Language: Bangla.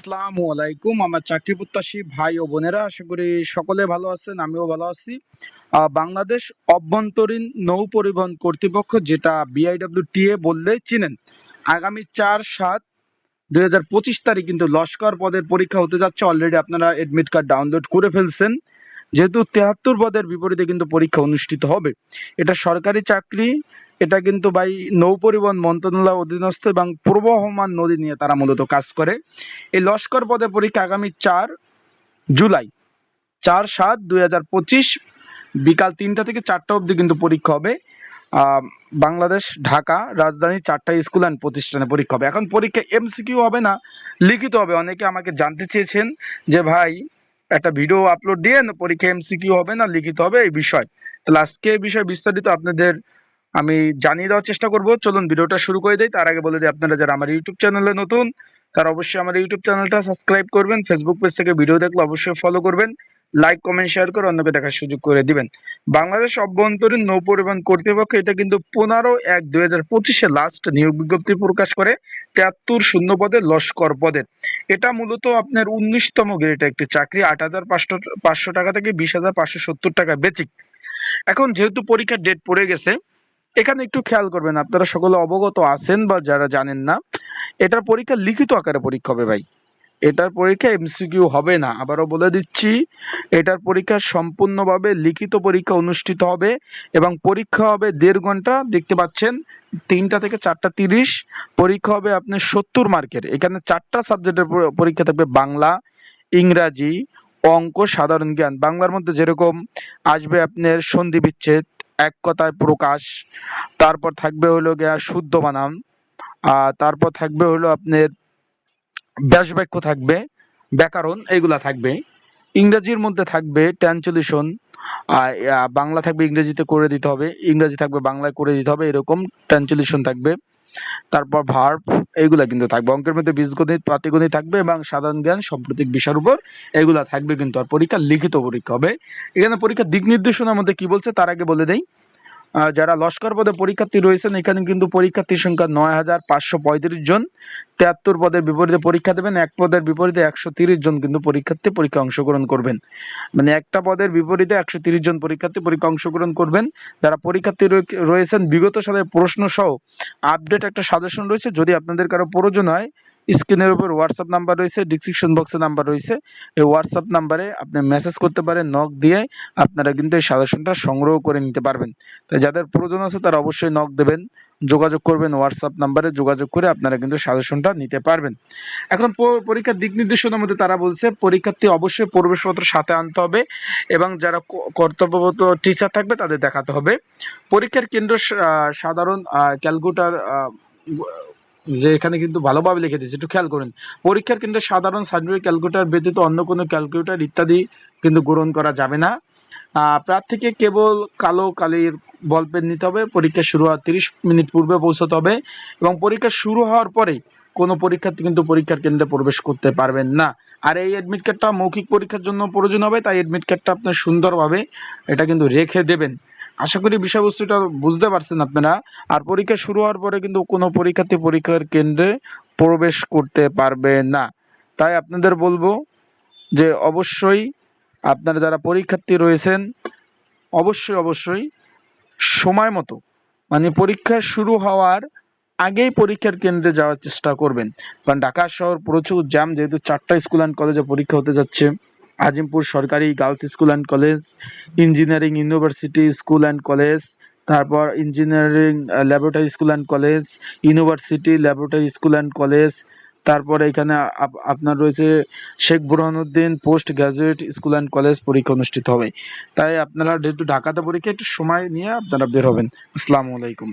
আসসালামু আলাইকুম। আমার চাকরি প্রত্যাশী ভাই ও বোনেরা, আশা করি সকলে ভালো আছেন, আমিও ভালো আছি। বাংলাদেশ অভ্যন্তরীণ নৌ পরিবহন কর্তৃপক্ষ, যেটা বিআইডব্লিউটিএ বললে চিনেন, আগামী চার সাত দুই হাজার পঁচিশ তারিখ কিন্তু লস্কর পদের পরীক্ষা হতে যাচ্ছে। অলরেডি আপনারা এডমিট কার্ড ডাউনলোড করে ফেলছেন। যেহেতু তেহাত্তর পদের বিপরীতে কিন্তু পরীক্ষা অনুষ্ঠিত হবে। এটা সরকারি চাকরি এটা কিন্তু ভাই নৌ পরিবহন মন্ত্রণালয় অধীনস্থ এবং প্রবহমান নদী নিয়ে তারা মূলত কাজ করে। এই লস্কর পদে পরীক্ষা আগামী চার জুলাই, চার সাত দুই হাজার পঁচিশ বিকাল তিনটা থেকে চারটা অবধি কিন্তু পরীক্ষা হবে। বাংলাদেশ, ঢাকা, রাজধানী চারটা স্কুল অ্যান্ড প্রতিষ্ঠানে পরীক্ষা হবে। এখন পরীক্ষা এমসিকিউ হবে না, লিখিত হবে। অনেকে আমাকে জানতে চেয়েছেন যে, ভাই, একটা ভিডিও আপলোড দিয়ে পরীক্ষা এমসিকিউ হবে না, লিখিত হবে এই বিষয়। তাহলে আজকে এই বিষয়ে বিস্তারিত আপনাদের আমি জানিয়ে দেওয়ার চেষ্টা করব। চলুন ভিডিওটা শুরু করে দিই। তার আগে বলে দিই, আপনারা যারা আমার ইউটিউব চ্যানেলে নতুন, তারা অবশ্যই আমার ইউটিউব চ্যানেলটা সাবস্ক্রাইব করবেন ফেসবুক পেজ থেকে ভিডিও দেখলে অবশ্যই ফলো করবেন লাইক কমেন্ট শেয়ার করে অন্যকে দেখার সুযোগ করে দিবেন। বাংলাদেশ অভ্যন্তরীণ নৌ পরিবহন কর্তৃপক্ষ এটা কিন্তু পনেরো এক দুই হাজার পঁচিশে লাস্ট নিয়োগ বিজ্ঞপ্তি প্রকাশ করে, তেয়াত্তর শূন্য পদে লস্কর পদের এটা মূলত আপনার উনিশতম গ্রেড একটি চাকরি, আট হাজার পাঁচশো পাঁচশো টাকা থেকে বিশ হাজার পাঁচশো সত্তর টাকা বেচিক। এখন যেহেতু পরীক্ষার ডেট পড়ে গেছে এখানে একটু খেয়াল করবেন, আপনারা সকলে অবগত আছেন বা যারা জানেন না, এটার পরীক্ষা লিখিত আকারে পরীক্ষা হবে ভাই। এটার পরীক্ষা এমসিকিউ হবে না, আবারও বলে দিচ্ছি, এটার পরীক্ষা সম্পূর্ণভাবে লিখিত পরীক্ষা অনুষ্ঠিত হবে এবং পরীক্ষা হবে দেড় ঘণ্টা, দেখতে পাচ্ছেন, তিনটা থেকে চারটা তিরিশ, পরীক্ষা হবে আপনার সত্তর মার্কের, এখানে চারটা সাবজেক্টের পরীক্ষা থাকবে বাংলা, ইংরাজি, অঙ্ক, সাধারণ জ্ঞান, বাংলার মধ্যে যেরকম আসবে আপনার সন্ধি বিচ্ছেদ এক কথায় প্রকাশ। তারপর থাকবে হলো গিয়া শুদ্ধ বানান। আর তারপর থাকবে হলো আপনার ব্যাস বাক্য থাকবে, ব্যাকরণ এগুলা থাকবে। ইংরেজির মধ্যে থাকবে ট্রান্সলেশন বাংলা থাকবে ইংরেজিতে করে দিতে হবে। ইংরেজি থাকবে বাংলায় করে দিতে হবে, এরকম ট্রান্সলেশন থাকবে। তারপর ভার্ব এইগুলা কিন্তু থাকবে। অঙ্কের মধ্যে বীজগণিত, পাটিগণিত থাকবে এবং সাধারণ জ্ঞান, সাম্প্রতিক বিষয়ের উপর এগুলা থাকবে কিন্তু। আর পরীক্ষা লিখিত পরীক্ষা হবে। এখানে পরীক্ষার দিক নির্দেশনার মধ্যে কি বলছে তার আগে বলে দেই। যারা লস্কর পদে পরীক্ষার্থী রয়েছেন, এখানে কিন্তু পরীক্ষার্থীর সংখ্যা নয় হাজার পাঁচশো পঁয়ত্রিশ জন। তেহাত্তর পদের বিপরীতে পরীক্ষা দেবেন, এক পদের বিপরীতে একশো তিরিশ জন কিন্তু পরীক্ষার্থী পরীক্ষা অংশগ্রহণ করবেন। মানে একটা পদের বিপরীতে একশো তিরিশ জন পরীক্ষার্থী পরীক্ষা অংশগ্রহণ করবেন। যারা পরীক্ষার্থী রয়েছেন, বিগত সালের প্রশ্ন সহ আপডেট একটা সাজেশন রয়েছে। যদি আপনাদের কারও প্রয়োজন হয় স্ক্রিনের উপর হোয়াটসঅ্যাপ নাম্বার রয়েছে ডিসক্রিপশন বক্সে নাম্বার রয়েছে। এই হোয়াটসঅ্যাপ নাম্বারে আপনি মেসেজ করতে পারেন নক দিয়ে আপনারা কিন্তু এই সাজেশনটা সংগ্রহ করে নিতে পারবেন। তাই যাদের প্রয়োজন আছে তারা অবশ্যই নক দেবেন, যোগাযোগ করবেন হোয়াটসঅ্যাপ নাম্বারে যোগাযোগ করে আপনারা কিন্তু সাজেশনটা নিতে পারবেন। এখন পরীক্ষার দিক নির্দেশনার মধ্যে তারা বলছে, পরীক্ষার্থী অবশ্যই প্রবেশপত্র সাথে আনতে হবে এবং যারা কর্তব্যরত টিচার থাকবে তাদের দেখাতে হবে। পরীক্ষার কেন্দ্র সাধারণ ক্যালকুলেটার যে এখানে কিন্তু ভালোভাবে লিখে দিয়েছে। একটু খেয়াল করুন, পরীক্ষার কেন্দ্রে সাধারণ সার্টিফিকেট ক্যালকুলেটর ব্যতীত অন্য কোনো ক্যালকুলেটর ইত্যাদি কিন্তু গ্রহণ করা যাবে না। প্রার্থীকে কেবল কালো কালির বল পেন নিতে হবে, পরীক্ষা শুরু হওয়ার তিরিশ মিনিট পূর্বে পৌঁছতে হবে এবং পরীক্ষা শুরু হওয়ার পরে কোনো পরীক্ষার্থী কিন্তু পরীক্ষার কেন্দ্রে প্রবেশ করতে পারবেন না। আর এই অ্যাডমিট কার্ডটা মৌখিক পরীক্ষার জন্য প্রয়োজন হবে, তাই অ্যাডমিট কার্ডটা আপনার সুন্দরভাবে এটা কিন্তু রেখে দেবেন। আশা করি বিষয়বস্তুটা বুঝতে পারছেন আপনারা। আর পরীক্ষা শুরু হওয়ার পরে কিন্তু কোনো পরীক্ষার্থী পরীক্ষার কেন্দ্রে প্রবেশ করতে পারবে না। তাই আপনাদের বলব যে অবশ্যই আপনারা যারা পরীক্ষার্থী রয়েছেন, অবশ্যই অবশ্যই সময় মতো মানে পরীক্ষা শুরু হওয়ার আগেই পরীক্ষার কেন্দ্রে যাওয়ার চেষ্টা করবেন। কারণ ঢাকা শহর প্রচুর জ্যাম, যেহেতু চারটা স্কুল অ্যান্ড কলেজে পরীক্ষা হতে যাচ্ছে। আজিমপুর সরকারি girls school and college, engineering university school and college, তারপর engineering laboratory school and college, university, laboratory school and college, তারপর এখানে আপ- আপনার রয়েছে Sheikh Burhanuddin post graduate school and college পরীক্ষা অনুষ্ঠিত হবে। তাই আপনারা যেহেতু ঢাকাতে পরীক্ষা, একটু সময় নিয়ে আপনারা বের হবেন। আসসালামু আলাইকুম।